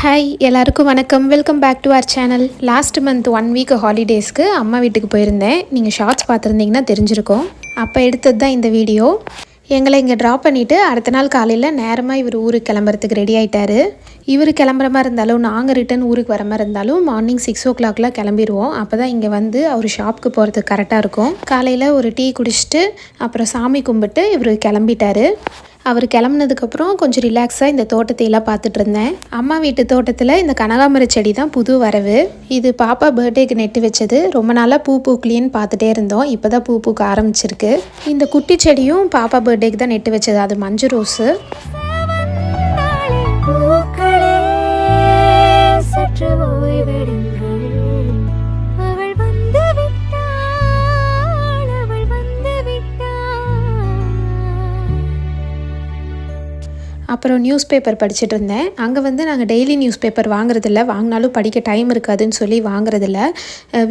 Hi எல்லாருக்கும் வணக்கம். Welcome back to our channel last month one week ஹாலிடேஸ்க்கு அம்மா வீட்டுக்கு போயிருந்தேன். நீங்கள் ஷார்ட்ஸ் பார்த்துருந்தீங்கன்னா தெரிஞ்சிருக்கும். அப்போ எடுத்தது தான் இந்த வீடியோ எங்களை இங்கே ட்ராப் பண்ணிவிட்டு அடுத்த நாள் காலையில் நேரமாக இவர் ஊருக்கு கிளம்புறதுக்கு ரெடி ஆகிட்டாரு இவர் கிளம்புற மாதிரி இருந்தாலும் நாங்கள் ரிட்டன் ஊருக்கு வர மாதிரி இருந்தாலும் மார்னிங் சிக்ஸ் ஓ கிளாக்லாம் கிளம்பிடுவோம் அப்போ தான் இங்கே வந்து அவர் ஷாப்புக்கு போகிறதுக்கு கரெக்டாக இருக்கும். காலையில் ஒரு டீ குடிச்சிட்டு அப்புறம் சாமி கும்பிட்டு இவர் கிளம்பிட்டாரு. அவர் கிளம்புனதுக்கப்புறம் கொஞ்சம் ரிலாக்ஸாக இந்த தோட்டத்தையெல்லாம் பார்த்துட்டு இருந்தேன். அம்மா வீட்டு தோட்டத்தில் இந்த கனகாமர செடி தான் புது வரவு. இது பாப்பா பர்த்டேக்கு நெட்டு வச்சது. ரொம்ப நாளாக பூ பூக்கலின்னு பார்த்துட்டே இருந்தோம். இப்போ தான் பூ பூக்க ஆரம்பிச்சிருக்கு. இந்த குட்டி செடியும் பாப்பா பர்த்டேக்கு தான் நெட்டு வச்சது. அது மஞ்சள் ரோஸு. அப்புறம் நியூஸ் பேப்பர் படிச்சுட்டு இருந்தேன் அங்கே வந்து நாங்கள் டெய்லி நியூஸ் பேப்பர் வாங்குறதில்ல. வாங்கினாலும் படிக்க டைம் இருக்காதுன்னு சொல்லி வாங்குறதில்ல.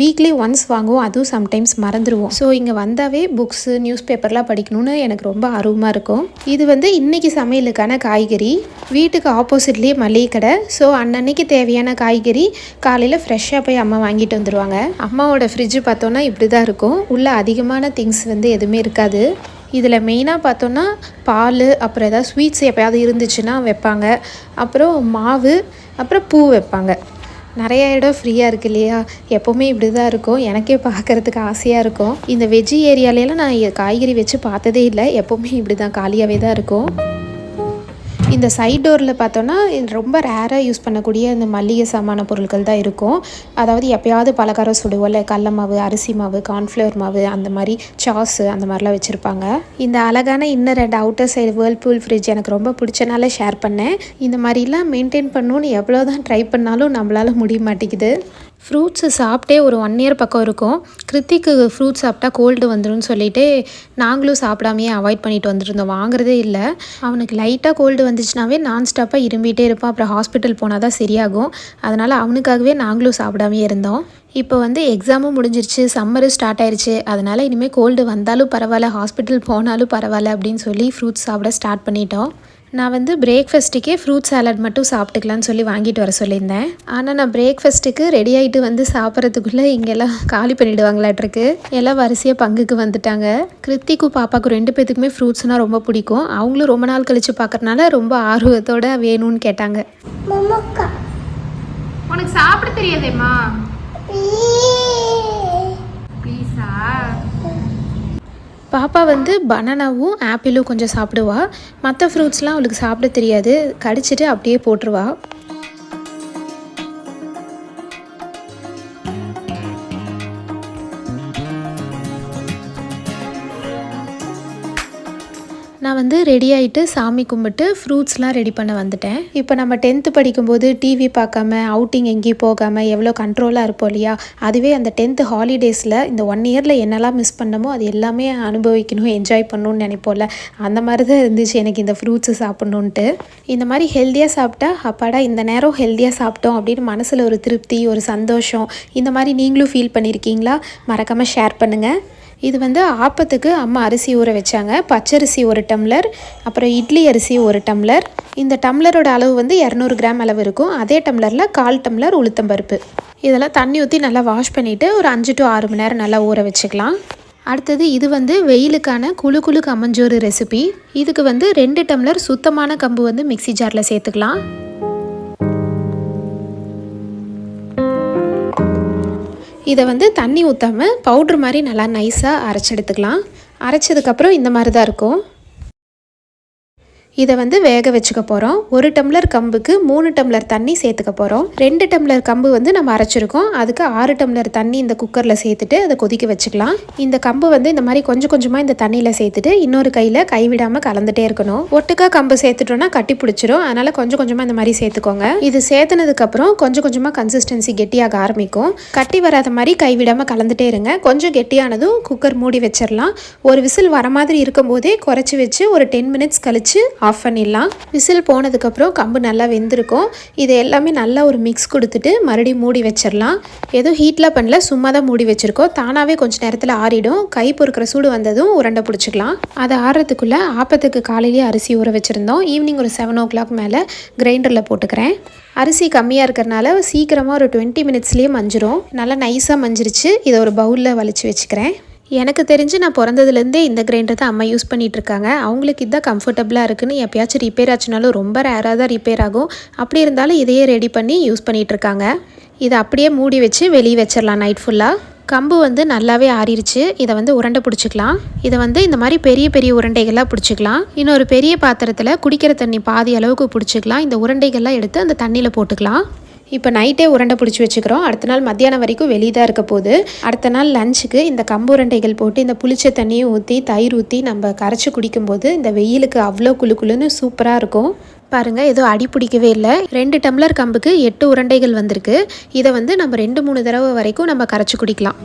வீக்லி ஒன்ஸ் வாங்குவோம். அதுவும் சம்டைம்ஸ் மறந்துடுவோம் ஸோ இங்கே வந்தாவே புக்ஸு நியூஸ் பேப்பர்லாம் படிக்கணும்னு எனக்கு ரொம்ப ஆர்வமாக இருக்கும். இது வந்து இன்றைக்கி சமையலுக்கான காய்கறி. வீட்டுக்கு ஆப்போசிட்லேயே மளிகை கடை ஸோ அன்னன்னைக்கு தேவையான காய்கறி காலையில் ஃப்ரெஷ்ஷாக போய் அம்மா வாங்கிட்டு வந்துடுவாங்க அம்மாவோட ஃப்ரிட்ஜு பார்த்தோன்னா இப்படி தான் இருக்கும். உள்ளே அதிகமான திங்ஸ் வந்து எதுவுமே இருக்காது. இதில் மெயினாக பார்த்தோன்னா பால் அப்புறம் ஏதாவது ஸ்வீட்ஸ் எப்போயாவது இருந்துச்சுன்னா வைப்பாங்க. அப்புறம் மாவு அப்புறம் பூ வைப்பாங்க. நிறைய இடம் ஃப்ரீயாக இருக்கு இல்லையா? எப்போவுமே இப்படி தான் இருக்கும். எனக்கே பார்க்கறதுக்கு ஆசையாக இருக்கும். இந்த வெஜ்ஜி ஏரியாலலாம் நான் காய்கறி வச்சு பார்த்ததே இல்லை. எப்போவுமே இப்படி தான் காலியாகவே தான் இருக்கும். இந்த சைட் டோரில் பார்த்தோன்னா இது ரொம்ப ரேராக யூஸ் பண்ணக்கூடிய இந்த மல்லிகை சாமான பொருட்கள் தான் இருக்கும். அதாவது எப்பயாவது பலகாரம் சுடுவோம்ல கடல மாவு அரிசி மாவு கார்ன்ஃப்ளவர் மாவு அந்த மாதிரி சாஸு அந்த மாதிரிலாம் வச்சுருப்பாங்க. இந்த அழகான இன்னும் ரெண்டு அவுட்டர் சைடு வேர்ல்பூல் ஃப்ரிட்ஜ் எனக்கு ரொம்ப பிடிச்சனால ஷேர் பண்ணேன். இந்த மாதிரிலாம் மெயின்டைன் பண்ணணும்னு எவ்வளோ தான் ட்ரை பண்ணாலும் நம்மளால முடிய மாட்டேங்குது. ஃப்ரூட்ஸு சாப்பிட்டே ஒரு ஒன் இயர் பக்கம் இருக்கும். கிருத்திக்கு ஃப்ரூட்ஸ் சாப்பிட்டா கோல்டு வந்துடும் சொல்லிட்டு நாங்களும் சாப்பிடாமையே அவாய்ட் பண்ணிட்டு வந்துருந்தோம். வாங்குறதே இல்லை. அவனுக்கு லைட்டாக கோல்டு வந்துச்சுனாவே நான் ஸ்டாப்பாக இரும்பிகிட்டே இருப்பான். அப்புறம் ஹாஸ்பிட்டல் போனால் தான் சரியாகும். அதனால் அவனுக்காகவே நாங்களும் சாப்பிடாமையே இருந்தோம். இப்போ வந்து எக்ஸாமும் முடிஞ்சிருச்சு. சம்மரும் ஸ்டார்ட் ஆயிருச்சு. அதனால் இனிமேல் கோல்டு வந்தாலும் பரவாயில்ல. ஹாஸ்பிட்டல் போனாலும் பரவாயில்ல அப்படின்னு சொல்லி ஃப்ரூட்ஸ் சாப்பிட ஸ்டார்ட் பண்ணிட்டோம். நான் வந்து பிரேக்ஃபாஸ்ட்டுக்கே ஃப்ரூட் சாலட் மட்டும் சாப்பிட்டுக்கலான்னு சொல்லி வாங்கிட்டு வர சொல்லியிருந்தேன். ஆனால் நான் பிரேக்ஃபாஸ்ட்டுக்கு ரெடி ஆகிட்டு வந்து சாப்பிட்றதுக்குள்ளே இங்கெல்லாம் காலி பண்ணிவிடுவாங்களாட்ருக்கு எல்லாம் வரிசையாக பங்குக்கு வந்துட்டாங்க. கிருத்திக்கும் பாப்பாக்கும் ரெண்டு பேத்துக்குமே ஃப்ரூட்ஸ்னால் ரொம்ப பிடிக்கும். அவங்களும் ரொம்ப நாள் கழித்து பார்க்கறனால ரொம்ப ஆர்வத்தோட வேணும்னு கேட்டாங்க. மமக்கா. உனக்கு சாப்பிட தெரியாதேம்மா? பாப்பா வந்து பனானாவும் ஆப்பிளும் கொஞ்சம் சாப்பிடுவா. மற்ற ஃப்ரூட்ஸ்லாம் அவளுக்கு சாப்பிட தெரியாது. கடிச்சிட்டு அப்படியே போட்டுருவா. நான் வந்து ரெடி ஆகிட்டு சாமி கும்பிட்டு ஃப்ரூட்ஸ்லாம் ரெடி பண்ண வந்துட்டேன். இப்போ நம்ம டென்த்து படிக்கும்போது டிவி பார்க்காம அவுட்டிங் எங்கேயும் போகாமல் எவ்வளோ கண்ட்ரோலாக இருப்போம் இல்லையா? அதுவே அந்த டென்த்து ஹாலிடேஸில் இந்த ஒன் இயரில் என்னெல்லாம் மிஸ் பண்ணமோ அது எல்லாமே அனுபவிக்கணும் என்ஜாய் பண்ணணும்னு நினைப்போம்ல. அந்த மாதிரி தான் இருந்துச்சு எனக்கு இந்த ஃப்ரூட்ஸு சாப்பிட்ணுன்ட்டு இந்த மாதிரி ஹெல்த்தியாக சாப்பிட்டா அப்பாடா இந்த நேரம் ஹெல்த்தியாக சாப்பிட்டோம் அப்படின்னு மனசில் ஒரு திருப்தி ஒரு சந்தோஷம் இந்த மாதிரி நீங்களும் ஃபீல் பண்ணியிருக்கீங்களா மறக்காமல் ஷேர் பண்ணுங்கள் இது வந்து ஆப்பத்துக்கு அம்மா அரிசி ஊற வச்சாங்க. பச்சரிசி ஒரு டம்ளர் அப்புறம் இட்லி அரிசி ஒரு டம்ளர். இந்த டம்ளரோட அளவு வந்து இரநூறு கிராம் அளவு இருக்கும். அதே டம்ளரில் கால் டம்ளர் உளுத்தம்பருப்பு இதெல்லாம் தண்ணி ஊற்றி நல்லா வாஷ் பண்ணிவிட்டு ஒரு அஞ்சு டு ஆறு மணி நேரம் நல்லா ஊற வச்சுக்கலாம். அடுத்தது இது வந்து வெயிலுக்கான குழு குழு கம்மஞ்சோறு ரெசிபி இதுக்கு வந்து ரெண்டு டம்ளர் சுத்தமான கம்பு வந்து மிக்ஸி ஜாரில் சேர்த்துக்கலாம். இதை வந்து தண்ணி ஊற்றாமல் பவுட்ரு மாதிரி நல்லா நைஸாக அரைச்சி எடுத்துக்கலாம். அரைச்சதுக்கப்புறம் இந்த மாதிரி தான் இருக்கும். இதை வந்து வேக வச்சுக்க போகிறோம் ஒரு டம்ளர் கம்புக்கு மூணு டம்ளர் தண்ணி சேர்த்துக்க போகிறோம் ரெண்டு டம்ளர் கம்பு வந்து நம்ம அரைச்சிருக்கோம். அதுக்கு ஆறு டம்ளர் தண்ணி இந்த குக்கரில் சேர்த்துட்டு அதை கொதிக்க வச்சுக்கலாம். இந்த கம்பு வந்து இந்த மாதிரி கொஞ்சம் கொஞ்சமாக இந்த தண்ணியில் சேர்த்துட்டு இன்னொரு கையில் கைவிடாமல் கலந்துட்டே இருக்கணும். ஒட்டுக்கா கம்பு சேர்த்துட்டோம்னா கட்டி பிடிச்சிரும். அதனால் கொஞ்சம் கொஞ்சமாக இந்த மாதிரி சேர்த்துக்கோங்க. இது சேர்த்துனதுக்கப்புறம் கொஞ்சம் கொஞ்சமாக கன்சிஸ்டன்சி கெட்டியாக ஆரம்பிக்கும். கட்டி வராத மாதிரி கைவிடாமல் கலந்துட்டே இருங்க. கொஞ்சம் கெட்டியானதும் குக்கர் மூடி வச்சிடலாம் ஒரு விசில் வர மாதிரி இருக்கும்போதே குறைச்சி வச்சு ஒரு டென் மினிட்ஸ் கழித்து ஆஃப் பண்ணிடலாம். விசில் போனதுக்கப்புறம் கம்பு நல்லா வெந்திருக்கும். இது எல்லாமே நல்லா ஒரு மிக்ஸ் கொடுத்துட்டு மறுபடியும் மூடி வச்சிடலாம். எதுவும் ஹீட்டில் பண்ணல சும்மா தான் மூடி வச்சுருக்கோம். தானாகவே கொஞ்சம் நேரத்தில் ஆறிடும். கை பொறுக்கிற சூடு வந்ததும் உருண்டை பிடிச்சிக்கலாம். அதை ஆறுறதுக்குள்ளே ஆப்பத்துக்கு காலையிலேயே அரிசி ஊற வச்சுருந்தோம். ஈவினிங் ஒரு செவன் ஓ கிளாக் மேலே கிரைண்டரில் போட்டுக்கிறேன். அரிசி கம்மியாக இருக்கிறனால சீக்கிரமாக ஒரு டுவெண்ட்டி மினிட்ஸ்லேயே மஞ்சிரும். நல்லா நைஸாக மஞ்சிருச்சு. இதை ஒரு பவுலில் வலிச்சு வச்சுக்கிறேன். எனக்கு தெரிஞ்சு நான் பிறந்ததுலேருந்தே இந்த கிரைண்டர் தான் அம்மா யூஸ் பண்ணிகிட்ருக்காங்க. இருக்காங்க அவங்களுக்கு இதான் கம்ஃபர்டபுளாக இருக்குன்னு எப்பயாச்சும் ரிப்பேர் ஆச்சுனாலும் ரொம்ப ரேராக தான் ரிப்பேர் ஆகும். அப்படி இருந்தாலும் இதையே ரெடி பண்ணி யூஸ் பண்ணிகிட்ருக்காங்க. இதை அப்படியே மூடி வச்சு வெளியே வச்சிடலாம் நைட் ஃபுல்லாக கம்பு வந்து நல்லாவே ஆறிடுச்சு இதை வந்து உருண்டை பிடிச்சிக்கலாம். இதை வந்து இந்த மாதிரி பெரிய பெரிய உருண்டைகளாக பிடிச்சிக்கலாம். இன்னொரு பெரிய பாத்திரத்தில் குடிக்கிற தண்ணி பாதி அளவுக்கு பிடிச்சிக்கலாம். இந்த உருண்டைகள்லாம் எடுத்து அந்த தண்ணியில் போட்டுக்கலாம். இப்போ நைட்டே உருண்டை பிடிச்சி வச்சுக்கிறோம். அடுத்த நாள் மத்தியானம் வரைக்கும் வெளியே தான் இருக்க போகுது. அடுத்த நாள் லஞ்சுக்கு இந்த கம்பு உருண்டைகள் போட்டு இந்த புளிச்ச தண்ணியை ஊற்றி தயிர் ஊற்றி நம்ம கரைச்சி குடிக்கும்போது இந்த வெயிலுக்கு அவ்வளோ குளு குளுன்னு சூப்பராக இருக்கும். பாருங்கள் எதுவும் அடி பிடிக்கவே இல்லை. ரெண்டு டம்ளர் கம்புக்கு எட்டு உருண்டைகள் வந்திருக்கு. இதை வந்து நம்ம ரெண்டு மூணு தடவை வரைக்கும் நம்ம கரைச்சி குடிக்கலாம்.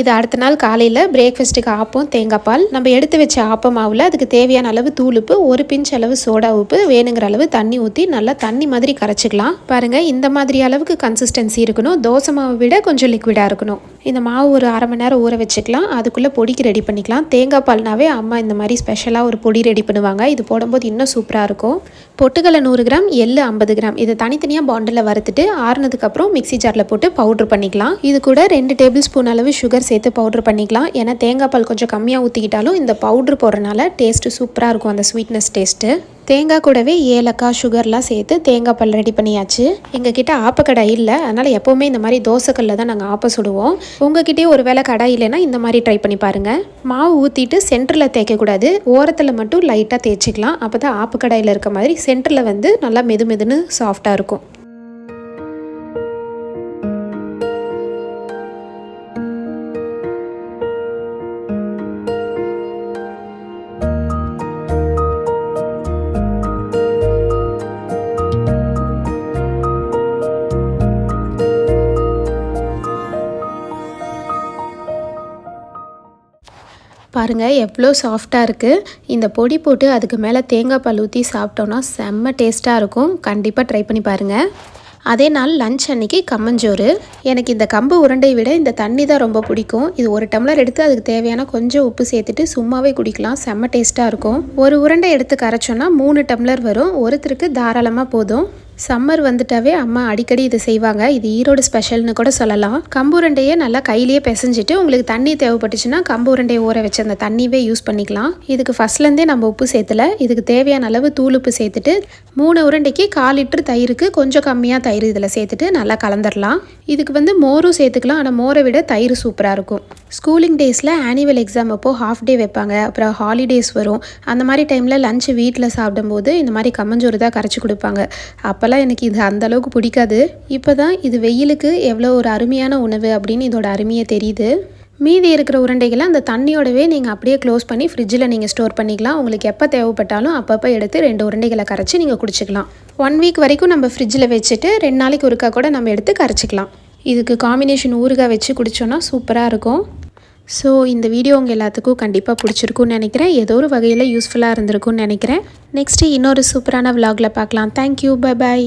இது அடுத்த நாள் காலையில் பிரேக்ஃபாஸ்ட்டுக்கு ஆப்பம் தேங்காய் பால் நம்ம எடுத்து வச்ச ஆப்ப மாவில் அதுக்கு தேவையான அளவு தூளுப்பு ஒரு பிஞ்ச் அளவு சோடா உப்பு வேணுங்கிற அளவு தண்ணி ஊற்றி நல்லா தண்ணி மாதிரி கரைச்சிக்கலாம். பாருங்கள் இந்த மாதிரி அளவுக்கு கன்சிஸ்டன்சி இருக்கணும். தோசை மாவை விட கொஞ்சம் லிக்விடாக இருக்கணும். இந்த மாவு ஒரு அரை மணி நேரம் ஊற வச்சுக்கலாம். அதுக்குள்ளே பொடிக்கு ரெடி பண்ணிக்கலாம். தேங்காய் பால்னாவே அம்மா இந்த மாதிரி ஸ்பெஷலாக ஒரு பொடி ரெடி பண்ணுவாங்க. இது போடும்போது இன்னும் சூப்பராக இருக்கும். பொட்டுக்கடலை நூறு கிராம் எள்ளு ஐம்பது கிராம். இதை தனித்தனியாக பாண்டில் வறுத்துட்டு ஆறுனதுக்கப்புறம் மிக்ஸி ஜாரில் போட்டு பவுட்ரு பண்ணிக்கலாம். இது கூட ரெண்டு டேபிள் ஸ்பூன் அளவு சுகர் சேர்த்து பவுட்ரு பண்ணிக்கலாம். ஏன்னா தேங்காய் பால் கொஞ்சம் கம்மியாக ஊற்றிக்கிட்டாலும் இந்த பவுட்ரு போடுறனால டேஸ்ட்டு சூப்பராக இருக்கும். அந்த ஸ்வீட்னஸ் டேஸ்ட்டு தேங்காய் கூடவே ஏலக்காய் சுகர்லாம் சேர்த்து தேங்காய் பால் ரெடி பண்ணியாச்சு. எங்ககிட்ட ஆப்பக்கடை இல்லை. அதனால் எப்போவுமே இந்த மாதிரி தோசைக்கல்ல தான் நாங்கள் ஆப்ப சுடுவோம். உங்ககிட்டயே ஒரு வேளை கடை இல்லைன்னா இந்த மாதிரி ட்ரை பண்ணி பாருங்கள் மாவு ஊற்றிட்டு சென்டரில் தேய்க்கக்கூடாது ஓரத்தில் மட்டும் லைட்டாக தேய்ச்சிக்கலாம். அப்போ தான் ஆப்பக்கடையில் இருக்க மாதிரி சென்டரில் வந்து நல்லா மெது மெதுன்னு சாஃப்டாக இருக்கும். பாருங்கள் எவ்வளோ சாஃப்டாக இருக்குது இந்த பொடி போட்டு அதுக்கு மேலே தேங்காய் பால் ஊற்றி சாப்பிட்டோன்னா செம்ம டேஸ்ட்டாக இருக்கும். கண்டிப்பாக ட்ரை பண்ணி பாருங்கள் அதே நாள் லஞ்ச் அன்னைக்கு கம்மஞ்சோறு. எனக்கு இந்த கம்பு உருண்டையை விட இந்த தண்ணி தான் ரொம்ப பிடிக்கும். இது ஒரு டம்ளர் எடுத்து அதுக்கு தேவையான கொஞ்சம் உப்பு சேர்த்துட்டு சும்மாவே குடிக்கலாம். செம்ம டேஸ்ட்டாக இருக்கும். ஒரு உருண்டை எடுத்து கரைச்சோன்னா மூணு டம்ளர் வரும். ஒருத்தருக்கு தாராளமாக போதும். சம்மர் வந்துட்டாவே அம்மா அடிக்கடி இது செய்வாங்க. இது ஈரோடு ஸ்பெஷல்னு கூட சொல்லலாம். கம்பு நல்லா கையிலேயே பிசைஞ்சிட்டு உங்களுக்கு தண்ணி தேவைப்பட்டுச்சுன்னா கம்பு உருண்டையை ஊற வச்சு அந்த தண்ணியவே யூஸ் பண்ணிக்கலாம். இதுக்கு ஃபர்ஸ்ட்லேருந்தே நம்ம உப்பு சேர்த்துல இதுக்கு தேவையான அளவு தூள் உப்பு சேர்த்துட்டு மூணு உருண்டைக்கு கால் லிட்டர் தயிருக்கு கொஞ்சம் கம்மியாக தயிர் இதில் சேர்த்துட்டு நல்லா கலந்துடலாம் இதுக்கு வந்து மோரும் சேர்த்துக்கலாம். ஆனால் மோரை விட தயிர் சூப்பராக இருக்கும். ஸ்கூலிங் டேஸில் ஆனுவல் எக்ஸாம் அப்போது ஹாஃப் டே வைப்பாங்க. அப்புறம் ஹாலிடேஸ் வரும். அந்த மாதிரி டைமில் லஞ்சு வீட்டில் சாப்பிடும்போது இந்த மாதிரி கம்மஞ்சோறு தான் கரைச்சி கொடுப்பாங்க. அப்போல்லாம் எனக்கு இது அந்தளவுக்கு பிடிக்காது. இப்போ தான் இது வெயிலுக்கு எவ்வளோ ஒரு அருமையான உணவு அப்படின்னு இதோட அருமையை தெரியுது. மீதி இருக்கிற உருண்டைகளை அந்த தண்ணியோடவே நீங்கள் அப்படியே க்ளோஸ் பண்ணி ஃப்ரிட்ஜில் நீங்கள் ஸ்டோர் பண்ணிக்கலாம். உங்களுக்கு எப்போ தேவைப்பட்டாலும் அப்பப்போ எடுத்து ரெண்டு உருண்டைகளை கரைச்சி நீங்கள் குடிச்சிக்கலாம். ஒன் வீக் வரைக்கும் நம்ம ஃப்ரிட்ஜில் வச்சுட்டு ரெண்டு நாளைக்கு ஒருக்கா கூட நம்ம எடுத்து கரைச்சிக்கலாம். இதுக்கு காம்பினேஷன் ஊறுகாய் வச்சு குடித்தோன்னா சூப்பராக இருக்கும். ஸோ இந்த வீடியோ உங்கள் எல்லாத்துக்கும் கண்டிப்பாக பிடிச்சிருக்குன்னு நினைக்கிறேன். ஏதோ ஒரு வகையில் யூஸ்ஃபுல்லாக இருந்திருக்கும்னு நினைக்கிறேன். நெக்ஸ்ட்டு இன்னொரு சூப்பரான விலாகில் பார்க்கலாம். Thank you bye bye